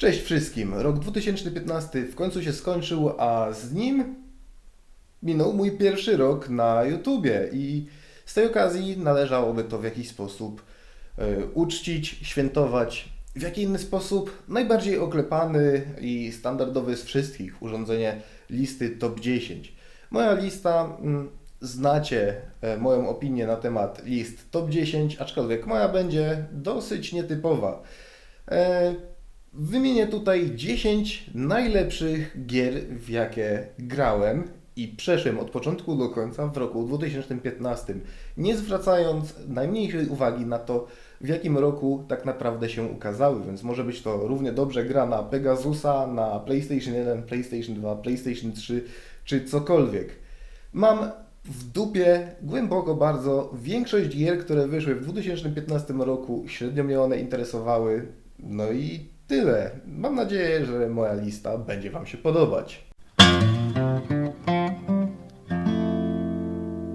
Cześć wszystkim. Rok 2015 w końcu się skończył, a z nim minął mój pierwszy rok na YouTubie i z tej okazji należałoby to w jakiś sposób e, uczcić, świętować. W jaki inny sposób? Najbardziej oklepany i standardowy z wszystkich urządzenie listy top 10. Moja lista, mm, znacie e, moją opinię na temat list top 10, aczkolwiek moja będzie dosyć nietypowa. E, Wymienię tutaj 10 najlepszych gier, w jakie grałem i przeszłem od początku do końca w roku 2015, nie zwracając najmniejszej uwagi na to, w jakim roku tak naprawdę się ukazały, więc może być to równie dobrze gra na Pegasusa, na PlayStation 1, PlayStation 2, PlayStation 3 czy cokolwiek. Mam w dupie głęboko bardzo większość gier, które wyszły w 2015 roku, średnio mnie one interesowały. No i tyle. Mam nadzieję, że moja lista będzie Wam się podobać.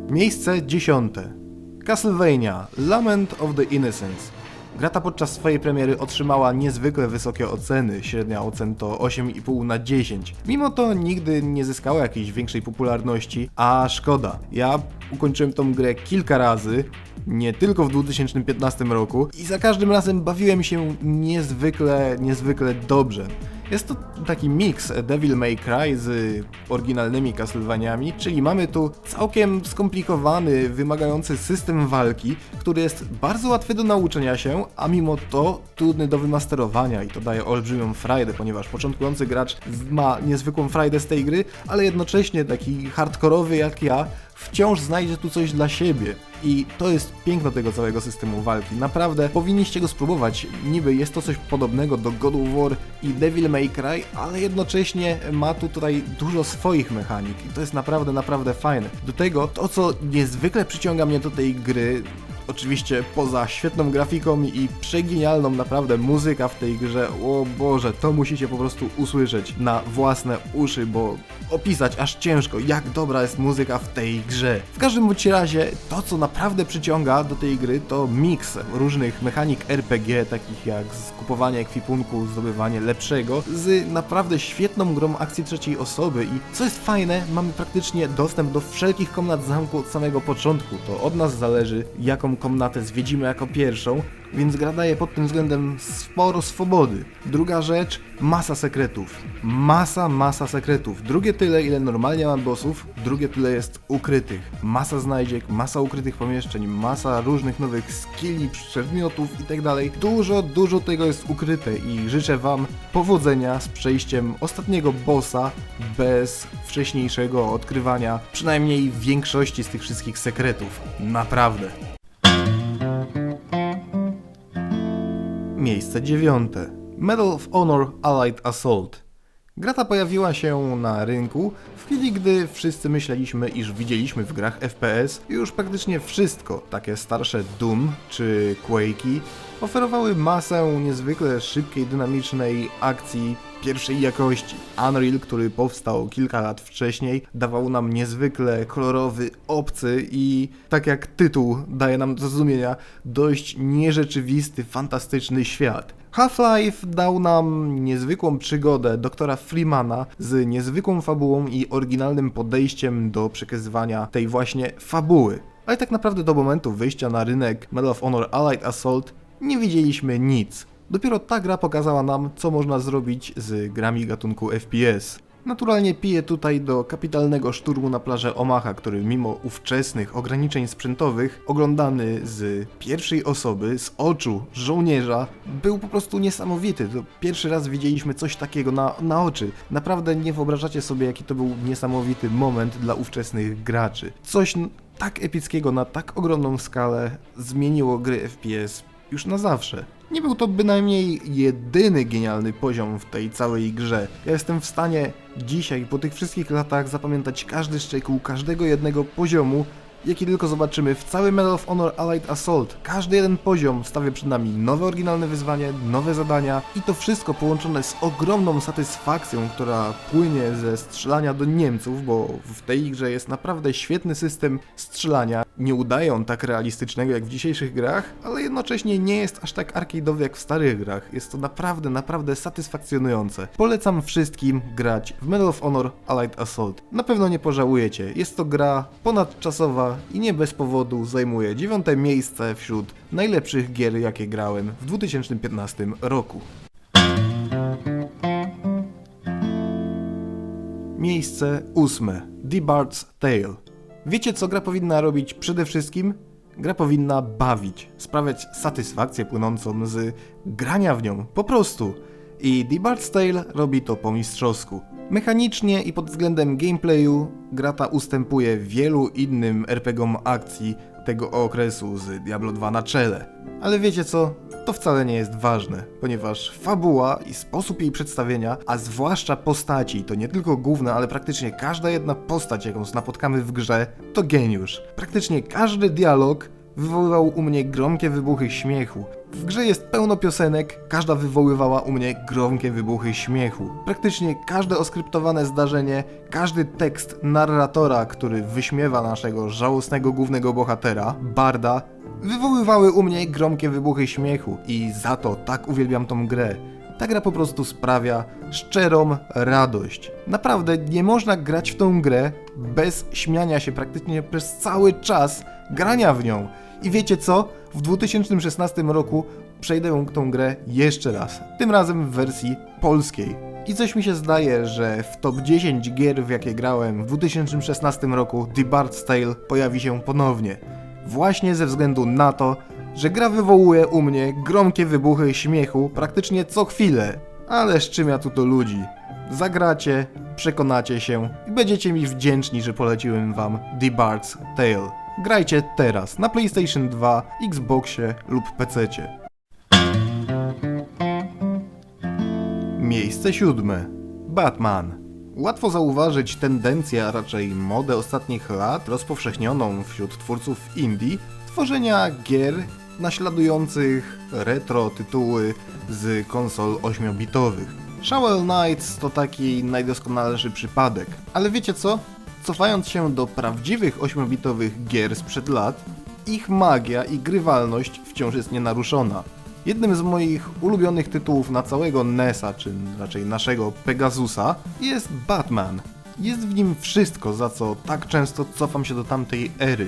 Miejsce dziesiąte. Castlevania Lament of the Innocence. Gra ta podczas swojej premiery otrzymała niezwykle wysokie oceny, średnia ocen to 8,5 na 10. Mimo to nigdy nie zyskała jakiejś większej popularności, a szkoda. Ja ukończyłem tą grę kilka razy, nie tylko w 2015 roku i za każdym razem bawiłem się niezwykle, niezwykle dobrze. Jest to taki miks Devil May Cry z oryginalnymi Castlevaniami, czyli mamy tu całkiem skomplikowany, wymagający system walki, który jest bardzo łatwy do nauczenia się, a mimo to trudny do wymasterowania i to daje olbrzymią frajdę, ponieważ początkujący gracz ma niezwykłą frajdę z tej gry, ale jednocześnie taki hardkorowy jak ja wciąż znajdzie tu coś dla siebie. I to jest piękno tego całego systemu walki. Naprawdę powinniście go spróbować. Niby jest to coś podobnego do God of War i Devil May Cry, ale jednocześnie ma tu tutaj dużo swoich mechanik i to jest naprawdę, naprawdę fajne. Do tego to, co niezwykle przyciąga mnie do tej gry, Oczywiście poza świetną grafiką i przegenialną naprawdę muzyka w tej grze, o Boże, to musicie po prostu usłyszeć na własne uszy, bo opisać aż ciężko, jak dobra jest muzyka w tej grze. W każdym bądź razie, to co naprawdę przyciąga do tej gry to miks różnych mechanik RPG, takich jak skupowanie ekwipunku, zdobywanie lepszego, z naprawdę świetną grą akcji trzeciej osoby i co jest fajne, mamy praktycznie dostęp do wszelkich komnat zamku od samego początku. To od nas zależy, jaką komnatę zwiedzimy jako pierwszą, więc gra daje pod tym względem sporo swobody. Druga rzecz, masa sekretów. Masa, masa sekretów. Drugie tyle, ile normalnie mam bossów, drugie tyle jest ukrytych. Masa znajdziek, masa ukrytych pomieszczeń, masa różnych nowych skilli, przedmiotów itd. Dużo, dużo tego jest ukryte i życzę Wam powodzenia z przejściem ostatniego bossa bez wcześniejszego odkrywania przynajmniej większości z tych wszystkich sekretów. Naprawdę. Miejsce dziewiąte. Medal of Honor Allied Assault. Gra ta pojawiła się na rynku w chwili, gdy wszyscy myśleliśmy, iż widzieliśmy w grach FPS już praktycznie wszystko, takie starsze Doom czy Quake'i, oferowały masę niezwykle szybkiej, dynamicznej akcji pierwszej jakości. Unreal, który powstał kilka lat wcześniej, dawał nam niezwykle kolorowy, obcy i, tak jak tytuł daje nam do zrozumienia, dość nierzeczywisty, fantastyczny świat. Half-Life dał nam niezwykłą przygodę doktora Freemana z niezwykłą fabułą i oryginalnym podejściem do przekazywania tej właśnie fabuły. Ale tak naprawdę do momentu wyjścia na rynek Medal of Honor Allied Assault nie widzieliśmy nic. Dopiero ta gra pokazała nam, co można zrobić z grami gatunku FPS. Naturalnie piję tutaj do kapitalnego szturmu na plażę Omaha, który mimo ówczesnych ograniczeń sprzętowych, oglądany z pierwszej osoby, z oczu żołnierza, był po prostu niesamowity. To pierwszy raz widzieliśmy coś takiego na, na oczy. Naprawdę nie wyobrażacie sobie, jaki to był niesamowity moment dla ówczesnych graczy. Coś tak epickiego na tak ogromną skalę zmieniło gry FPS już na zawsze. Nie był to bynajmniej jedyny genialny poziom w tej całej grze. Ja jestem w stanie dzisiaj, po tych wszystkich latach, zapamiętać każdy szczegół każdego jednego poziomu jaki tylko zobaczymy w całym Medal of Honor Allied Assault. Każdy jeden poziom stawia przed nami nowe oryginalne wyzwanie, nowe zadania i to wszystko połączone z ogromną satysfakcją, która płynie ze strzelania do Niemców, bo w tej grze jest naprawdę świetny system strzelania. Nie udaje on tak realistycznego jak w dzisiejszych grach, ale jednocześnie nie jest aż tak arcade'owy jak w starych grach. Jest to naprawdę, naprawdę satysfakcjonujące. Polecam wszystkim grać w Medal of Honor Allied Assault. Na pewno nie pożałujecie. Jest to gra ponadczasowa i nie bez powodu zajmuje dziewiąte miejsce wśród najlepszych gier jakie grałem w 2015 roku. Miejsce ósme. The Bard's Tale. Wiecie co gra powinna robić przede wszystkim? Gra powinna bawić, sprawiać satysfakcję płynącą z grania w nią, po prostu. I The Bard's Tale robi to po mistrzowsku. Mechanicznie i pod względem gameplayu gra ta ustępuje wielu innym RPGom akcji tego okresu z Diablo 2 na czele. Ale wiecie co? To wcale nie jest ważne, ponieważ fabuła i sposób jej przedstawienia, a zwłaszcza postaci, to nie tylko główne, ale praktycznie każda jedna postać, jaką napotkamy w grze, to geniusz. Praktycznie każdy dialog wywoływał u mnie gromkie wybuchy śmiechu. W grze jest pełno piosenek, każda wywoływała u mnie gromkie wybuchy śmiechu. Praktycznie każde oskryptowane zdarzenie, każdy tekst narratora, który wyśmiewa naszego żałosnego głównego bohatera, Barda, wywoływały u mnie gromkie wybuchy śmiechu i za to tak uwielbiam tą grę. Ta gra po prostu sprawia szczerą radość. Naprawdę nie można grać w tą grę bez śmiania się praktycznie przez cały czas grania w nią. I wiecie co? W 2016 roku przejdę tą grę jeszcze raz. Tym razem w wersji polskiej. I coś mi się zdaje, że w top 10 gier w jakie grałem w 2016 roku The Bard's Tale pojawi się ponownie. Właśnie ze względu na to, że gra wywołuje u mnie gromkie wybuchy śmiechu praktycznie co chwilę. Ale czym ja tu do ludzi? Zagracie, przekonacie się i będziecie mi wdzięczni, że poleciłem wam The Bard's Tale. Grajcie teraz na PlayStation 2, Xboxie lub PC. Miejsce siódme. Batman. Łatwo zauważyć tendencję, a raczej modę ostatnich lat rozpowszechnioną wśród twórców indie tworzenia gier naśladujących retro tytuły z konsol 8-bitowych. Shovel Knights to taki najdoskonalszy przypadek. Ale wiecie co? Cofając się do prawdziwych 8-bitowych gier sprzed lat, ich magia i grywalność wciąż jest nienaruszona. Jednym z moich ulubionych tytułów na całego NES-a, czy raczej naszego Pegasusa, jest Batman. Jest w nim wszystko, za co tak często cofam się do tamtej ery.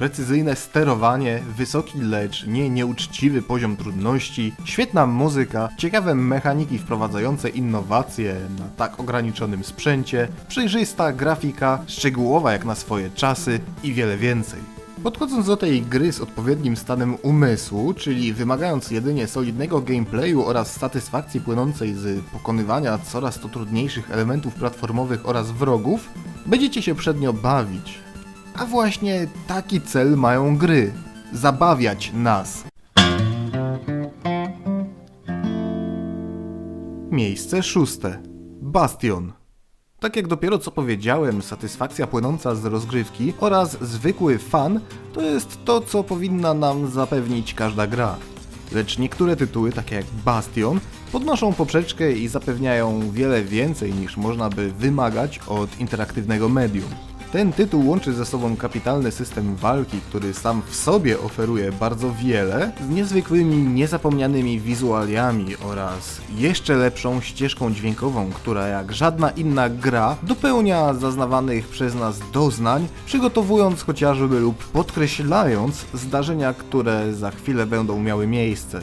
Precyzyjne sterowanie, wysoki lecz nie nieuczciwy poziom trudności, świetna muzyka, ciekawe mechaniki wprowadzające innowacje na tak ograniczonym sprzęcie, przejrzysta grafika, szczegółowa jak na swoje czasy i wiele więcej. Podchodząc do tej gry z odpowiednim stanem umysłu, czyli wymagając jedynie solidnego gameplayu oraz satysfakcji płynącej z pokonywania coraz to trudniejszych elementów platformowych oraz wrogów, będziecie się przednio bawić. A właśnie taki cel mają gry. Zabawiać nas. Miejsce szóste. Bastion. Tak jak dopiero co powiedziałem, satysfakcja płynąca z rozgrywki oraz zwykły fan to jest to, co powinna nam zapewnić każda gra. Lecz niektóre tytuły, takie jak Bastion, podnoszą poprzeczkę i zapewniają wiele więcej niż można by wymagać od interaktywnego medium. Ten tytuł łączy ze sobą kapitalny system walki, który sam w sobie oferuje bardzo wiele, z niezwykłymi, niezapomnianymi wizualiami oraz jeszcze lepszą ścieżką dźwiękową, która jak żadna inna gra dopełnia zaznawanych przez nas doznań, przygotowując chociażby lub podkreślając zdarzenia, które za chwilę będą miały miejsce.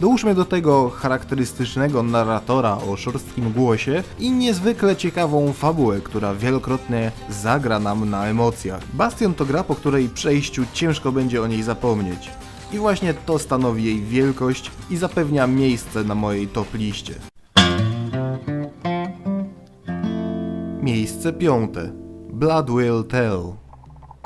Dołóżmy do tego charakterystycznego narratora o szorstkim głosie i niezwykle ciekawą fabułę, która wielokrotnie zagra nam na emocjach. Bastion to gra, po której przejściu ciężko będzie o niej zapomnieć. I właśnie to stanowi jej wielkość i zapewnia miejsce na mojej top liście. Miejsce piąte. Blood Will Tell.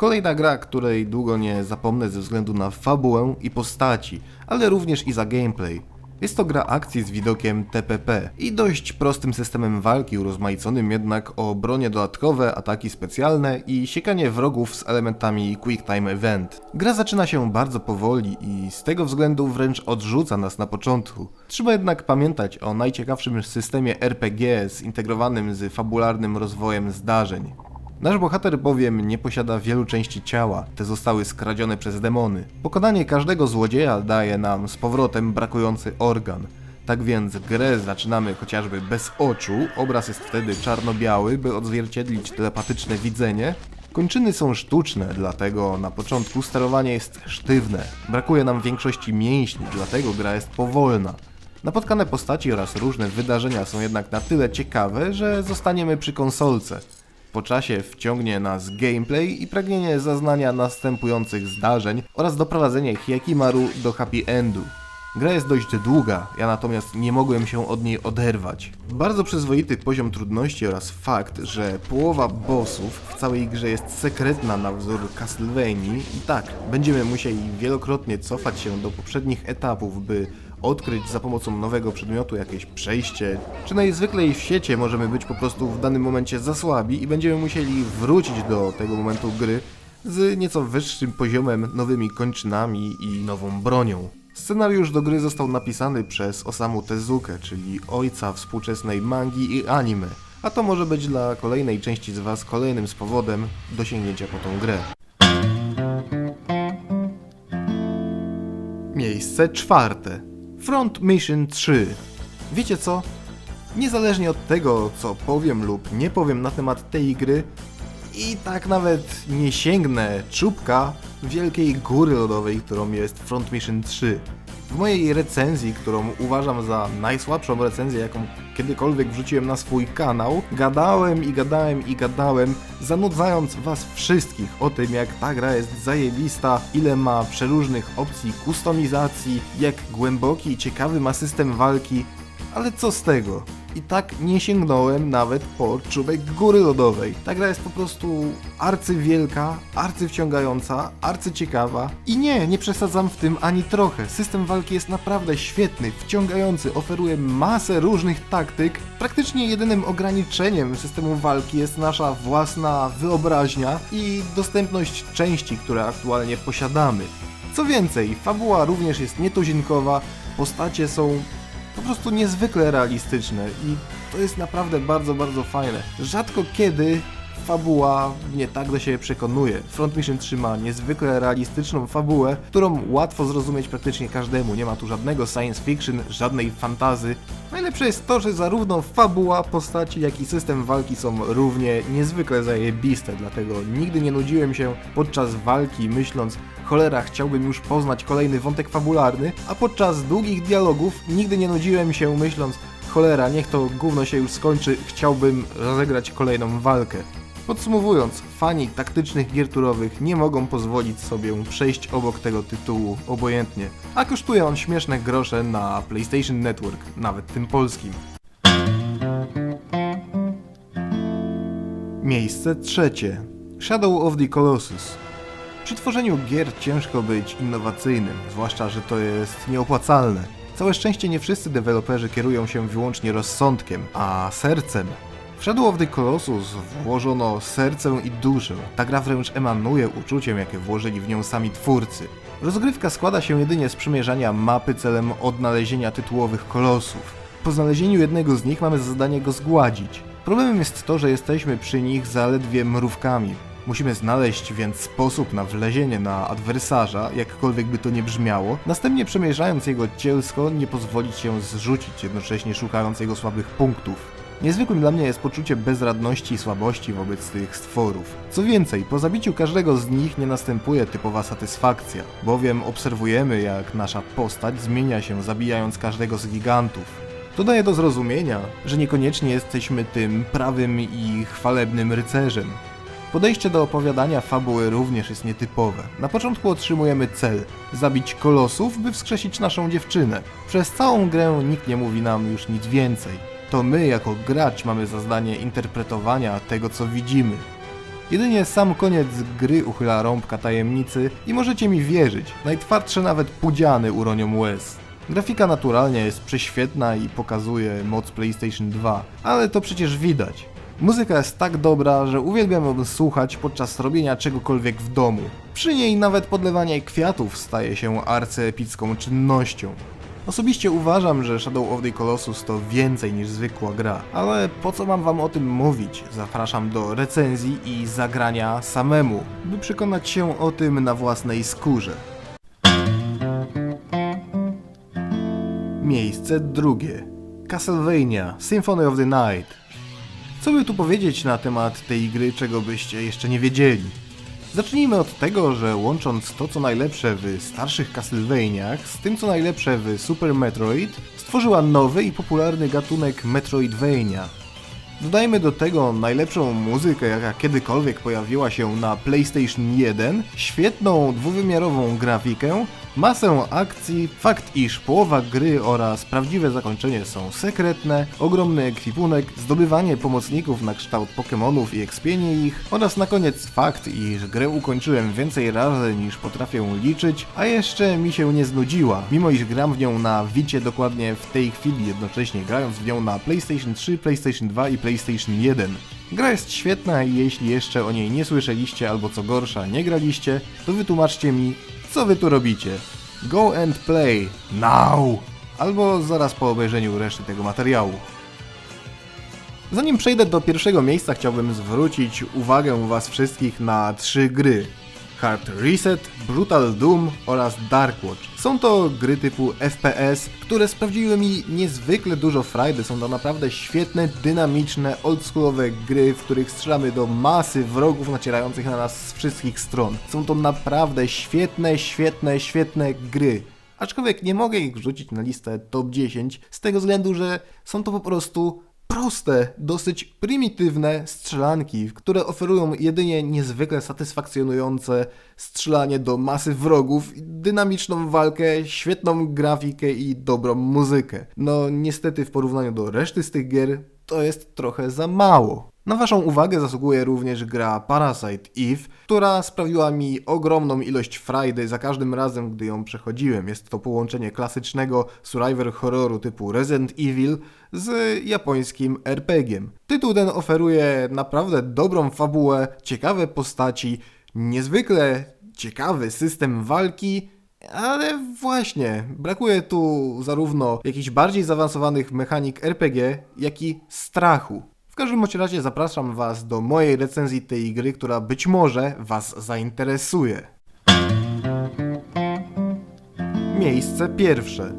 Kolejna gra, której długo nie zapomnę ze względu na fabułę i postaci, ale również i za gameplay. Jest to gra akcji z widokiem TPP i dość prostym systemem walki, urozmaiconym jednak o bronie dodatkowe, ataki specjalne i siekanie wrogów z elementami Quick Time Event. Gra zaczyna się bardzo powoli i z tego względu wręcz odrzuca nas na początku. Trzeba jednak pamiętać o najciekawszym systemie RPG zintegrowanym z fabularnym rozwojem zdarzeń. Nasz bohater bowiem nie posiada wielu części ciała, te zostały skradzione przez demony. Pokonanie każdego złodzieja daje nam z powrotem brakujący organ. Tak więc grę zaczynamy chociażby bez oczu, obraz jest wtedy czarno-biały, by odzwierciedlić telepatyczne widzenie. Kończyny są sztuczne, dlatego na początku sterowanie jest sztywne. Brakuje nam większości mięśni, dlatego gra jest powolna. Napotkane postaci oraz różne wydarzenia są jednak na tyle ciekawe, że zostaniemy przy konsolce. Po czasie wciągnie nas gameplay i pragnienie zaznania następujących zdarzeń oraz doprowadzenie Hyakimaru do happy endu. Gra jest dość długa, ja natomiast nie mogłem się od niej oderwać. Bardzo przyzwoity poziom trudności oraz fakt, że połowa bossów w całej grze jest sekretna na wzór Castlevanii i tak, będziemy musieli wielokrotnie cofać się do poprzednich etapów, by odkryć za pomocą nowego przedmiotu jakieś przejście, czy najzwyklej w świecie możemy być po prostu w danym momencie za słabi i będziemy musieli wrócić do tego momentu gry z nieco wyższym poziomem, nowymi kończynami i nową bronią. Scenariusz do gry został napisany przez Osamu Tezukę, czyli ojca współczesnej mangi i anime, a to może być dla kolejnej części z Was kolejnym spowodem do sięgnięcia po tą grę. Miejsce czwarte. Front Mission 3. Wiecie co? Niezależnie od tego, co powiem lub nie powiem na temat tej gry, i tak nawet nie sięgnę czubka wielkiej góry lodowej, którą jest Front Mission 3. W mojej recenzji, którą uważam za najsłabszą recenzję, jaką kiedykolwiek wrzuciłem na swój kanał, gadałem i gadałem i gadałem, zanudzając was wszystkich o tym, jak ta gra jest zajebista, ile ma przeróżnych opcji kustomizacji, jak głęboki i ciekawy ma system walki, ale co z tego? I tak nie sięgnąłem nawet po czubek góry lodowej. Ta gra jest po prostu arcywielka, arcywciągająca, arcyciekawa. I nie, nie przesadzam w tym ani trochę. System walki jest naprawdę świetny, wciągający, oferuje masę różnych taktyk. Praktycznie jedynym ograniczeniem systemu walki jest nasza własna wyobraźnia i dostępność części, które aktualnie posiadamy. Co więcej, fabuła również jest nietuzinkowa, postacie są po prostu niezwykle realistyczne i to jest naprawdę bardzo, bardzo fajne. Rzadko kiedy fabuła mnie tak do siebie przekonuje. Front Mission 3 ma niezwykle realistyczną fabułę, którą łatwo zrozumieć praktycznie każdemu. Nie ma tu żadnego science fiction, żadnej fantazy. Najlepsze jest to, że zarówno fabuła, postaci, jak i system walki są równie niezwykle zajebiste, dlatego nigdy nie nudziłem się podczas walki myśląc cholera, chciałbym już poznać kolejny wątek fabularny, a podczas długich dialogów nigdy nie nudziłem się myśląc cholera, niech to gówno się już skończy, chciałbym rozegrać kolejną walkę. Podsumowując, fani taktycznych gier turowych nie mogą pozwolić sobie przejść obok tego tytułu obojętnie, a kosztuje on śmieszne grosze na PlayStation Network, nawet tym polskim. Miejsce trzecie. Shadow of the Colossus. Przy tworzeniu gier ciężko być innowacyjnym, zwłaszcza, że to jest nieopłacalne. Całe szczęście nie wszyscy deweloperzy kierują się wyłącznie rozsądkiem, a sercem. W Shadow of the Colossus włożono serce i duszę. Ta gra wręcz emanuje uczuciem, jakie włożyli w nią sami twórcy. Rozgrywka składa się jedynie z przemierzania mapy celem odnalezienia tytułowych kolosów. Po znalezieniu jednego z nich mamy za zadanie go zgładzić. Problemem jest to, że jesteśmy przy nich zaledwie mrówkami. Musimy znaleźć więc sposób na wlezienie na adwersarza, jakkolwiek by to nie brzmiało, następnie przemierzając jego cielsko, nie pozwolić się zrzucić, jednocześnie szukając jego słabych punktów. Niezwykłym dla mnie jest poczucie bezradności i słabości wobec tych stworów. Co więcej, po zabiciu każdego z nich nie następuje typowa satysfakcja, bowiem obserwujemy jak nasza postać zmienia się zabijając każdego z gigantów. To daje do zrozumienia, że niekoniecznie jesteśmy tym prawym i chwalebnym rycerzem. Podejście do opowiadania fabuły również jest nietypowe. Na początku otrzymujemy cel zabić kolosów, by wskrzesić naszą dziewczynę. Przez całą grę nikt nie mówi nam już nic więcej. To my, jako gracz, mamy za zadanie interpretowania tego, co widzimy. Jedynie sam koniec gry uchyla rąbka tajemnicy i możecie mi wierzyć, najtwardsze nawet pudziany uronią łez. Grafika naturalnie jest prześwietna i pokazuje moc PlayStation 2, ale to przecież widać. Muzyka jest tak dobra, że uwielbiam ją słuchać podczas robienia czegokolwiek w domu. Przy niej nawet podlewanie kwiatów staje się arcyepicką czynnością. Osobiście uważam, że Shadow of the Colossus to więcej niż zwykła gra, ale po co mam wam o tym mówić? Zapraszam do recenzji i zagrania samemu, by przekonać się o tym na własnej skórze. Miejsce drugie. Castlevania Symphony of the Night. Co by tu powiedzieć na temat tej gry, czego byście jeszcze nie wiedzieli? Zacznijmy od tego, że łącząc to co najlepsze w starszych Castlevaniach z tym co najlepsze w Super Metroid, stworzyła nowy i popularny gatunek Metroidvania. Dodajmy do tego najlepszą muzykę, jaka kiedykolwiek pojawiła się na PlayStation 1, świetną dwuwymiarową grafikę, masę akcji, fakt iż połowa gry oraz prawdziwe zakończenie są sekretne, ogromny ekwipunek, zdobywanie pomocników na kształt Pokémonów i ekspienie ich oraz na koniec fakt iż grę ukończyłem więcej razy niż potrafię liczyć, a jeszcze mi się nie znudziła, mimo iż gram w nią na Wicie dokładnie w tej chwili jednocześnie grając w nią na PlayStation 3, PlayStation 2 i PlayStation 1. Gra jest świetna i jeśli jeszcze o niej nie słyszeliście albo co gorsza nie graliście, to wytłumaczcie mi, co wy tu robicie. Go and play now! Albo zaraz po obejrzeniu reszty tego materiału. Zanim przejdę do pierwszego miejsca, chciałbym zwrócić uwagę was wszystkich na trzy gry. Hard Reset, Brutal Doom oraz Darkwatch. Są to gry typu FPS, które sprawiły mi niezwykle dużo frajdy. Są to naprawdę świetne, dynamiczne, oldschoolowe gry, w których strzelamy do masy wrogów nacierających na nas z wszystkich stron. Są to naprawdę świetne, świetne, świetne gry. Aczkolwiek nie mogę ich wrzucić na listę top 10 z tego względu, że są to po prostu proste, dosyć prymitywne strzelanki, które oferują jedynie niezwykle satysfakcjonujące strzelanie do masy wrogów, dynamiczną walkę, świetną grafikę i dobrą muzykę. No niestety w porównaniu do reszty z tych gier to jest trochę za mało. Na Waszą uwagę zasługuje również gra Parasite Eve, która sprawiła mi ogromną ilość frajdy za każdym razem, gdy ją przechodziłem. Jest to połączenie klasycznego survivor horroru typu Resident Evil z japońskim RPG-iem. Tytuł ten oferuje naprawdę dobrą fabułę, ciekawe postaci, niezwykle ciekawy system walki, ale właśnie, brakuje tu zarówno jakichś bardziej zaawansowanych mechanik RPG, jak i strachu. W każdym razie zapraszam Was do mojej recenzji tej gry, która być może Was zainteresuje. Miejsce pierwsze.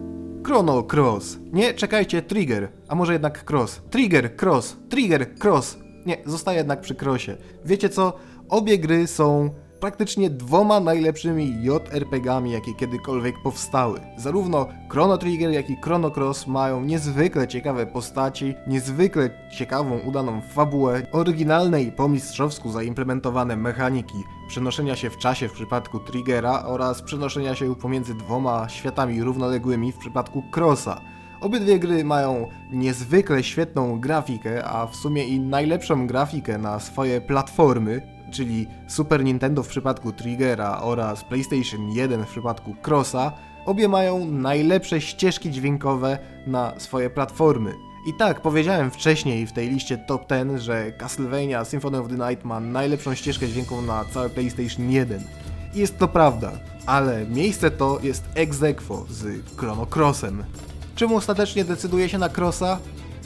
Chrono Cross. Nie, czekajcie, Trigger. A może jednak Cross. Trigger, Cross, Trigger, Cross. Nie, zostaję jednak przy Crossie. Wiecie co? Obie gry są praktycznie dwoma najlepszymi JRPG-ami, jakie kiedykolwiek powstały. Zarówno Chrono Trigger, jak i Chrono Cross mają niezwykle ciekawe postaci, niezwykle ciekawą, udaną fabułę, oryginalne i po mistrzowsku zaimplementowane mechaniki przenoszenia się w czasie w przypadku Triggera oraz przenoszenia się pomiędzy dwoma światami równoległymi w przypadku Crossa. Obydwie gry mają niezwykle świetną grafikę, a w sumie i najlepszą grafikę na swoje platformy, czyli Super Nintendo w przypadku Triggera oraz PlayStation 1 w przypadku Crossa, obie mają najlepsze ścieżki dźwiękowe na swoje platformy. I tak, powiedziałem wcześniej w tej liście top 10, że Castlevania Symphony of the Night ma najlepszą ścieżkę dźwiękową na całe PlayStation 1. I jest to prawda, ale miejsce to jest ex aequo z Chrono Crossem. Czemu ostatecznie decyduje się na Crossa?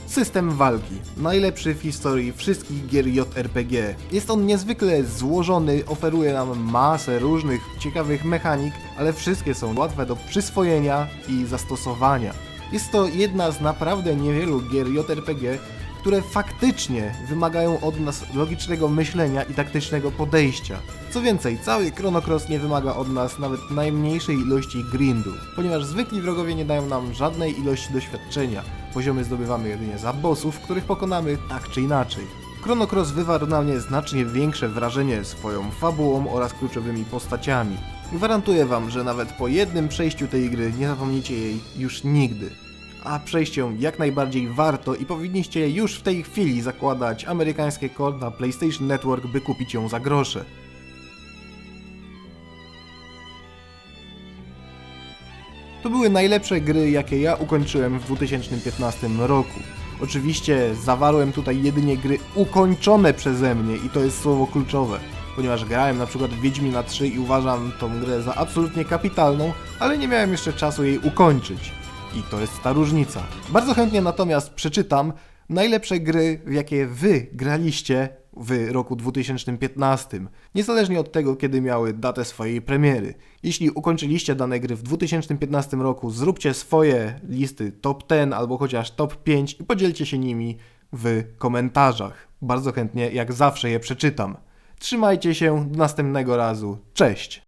System walki. Najlepszy w historii wszystkich gier JRPG. Jest on niezwykle złożony, oferuje nam masę różnych ciekawych mechanik, ale wszystkie są łatwe do przyswojenia i zastosowania. Jest to jedna z naprawdę niewielu gier JRPG, które faktycznie wymagają od nas logicznego myślenia i taktycznego podejścia. Co więcej, cały Chrono Cross nie wymaga od nas nawet najmniejszej ilości grindu, ponieważ zwykli wrogowie nie dają nam żadnej ilości doświadczenia. Poziomy zdobywamy jedynie za bossów, których pokonamy tak czy inaczej. Chrono Cross wywarł na mnie znacznie większe wrażenie swoją fabułą oraz kluczowymi postaciami. Gwarantuję wam, że nawet po jednym przejściu tej gry nie zapomnicie jej już nigdy a przejść ją jak najbardziej warto i powinniście już w tej chwili zakładać amerykańskie kod na PlayStation Network, by kupić ją za grosze. To były najlepsze gry, jakie ja ukończyłem w 2015 roku. Oczywiście zawarłem tutaj jedynie gry ukończone przeze mnie i to jest słowo kluczowe, ponieważ grałem na przykład w Wiedźmina 3 i uważam tą grę za absolutnie kapitalną, ale nie miałem jeszcze czasu jej ukończyć. I to jest ta różnica. Bardzo chętnie natomiast przeczytam najlepsze gry, w jakie wy graliście w roku 2015, niezależnie od tego, kiedy miały datę swojej premiery. Jeśli ukończyliście dane gry w 2015 roku, zróbcie swoje listy top 10 albo chociaż top 5 i podzielcie się nimi w komentarzach. Bardzo chętnie, jak zawsze, je przeczytam. Trzymajcie się, do następnego razu. Cześć!